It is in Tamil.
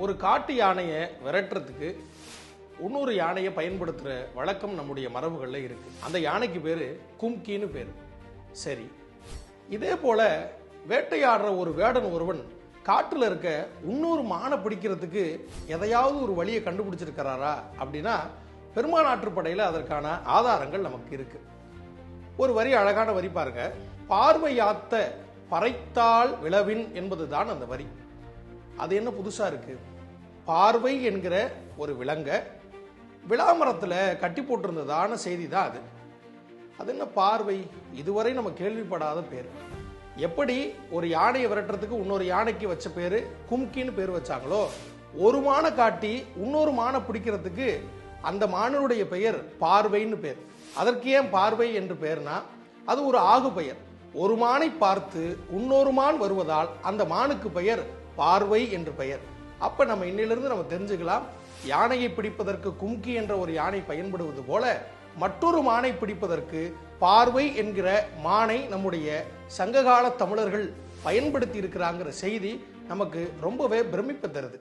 ஒரு காட்டு யானையை விரட்டுறதுக்கு இன்னொரு யானையை பயன்படுத்துகிற வழக்கம் நம்முடைய மரபுகளில் இருக்குது அந்த யானைக்கு பேர் கும்கின்னு பேர். சரி. இதே போல் வேட்டையாடுற ஒரு வேடன் ஒருவன் காட்டில் இருக்க இன்னொரு மானை பிடிக்கிறதுக்கு எதையாவது ஒரு வழியை கண்டுபிடிச்சிருக்கிறாரா அப்படின்னா பெருமானாற்றுப்படையில் அதற்கான ஆதாரங்கள் நமக்கு இருக்குது ஒரு வரி அழகான வரி பாருங்க. பார்வையாத்த பறைத்தாள் விளவின் என்பதுதான் அந்த வரி. அது என்ன புதுசா இருக்கு? பார்வை என்கிற ஒரு விலங்க விளாமரத்தில் கட்டி போட்டிருந்ததான செய்தி தான் அது. அது என்ன பார்வை? இதுவரை நம்ம கேள்விப்படாத பேர். எப்படி ஒரு யானையை விரட்டுறதுக்கு இன்னொரு யானைக்கு வச்ச பேர்? கும்கின்னு பேர் வச்சாங்களோ? ஒரு மானை காட்டி இன்னொரு மானை பிடிக்கிறதுக்கு அந்த மானனுடைய பெயர் பார்வைன்னு பேர். அதற்கு ஏன் பார்வை என்று பெயர்னா அது ஒரு ஆகு பெயர். ஒரு மானை பார்த்து இன்னொரு மான் வருவதால் அந்த மானுக்கு பெயர் பார்வை என்று பெயர். அப்ப நம்ம இன்னிலிருந்து நம்ம தெரிஞ்சுக்கலாம் யானையை பிடிப்பதற்கு கும்கி என்ற ஒரு யானை பயன்படுவது போல மற்றொரு மானை பிடிப்பதற்கு பார்வை என்கிற மானை நம்முடைய சங்ககால தமிழர்கள் பயன்படுத்தி இருக்கிறாங்கிற செய்தி நமக்கு ரொம்பவே பிரமிப்பு தருது.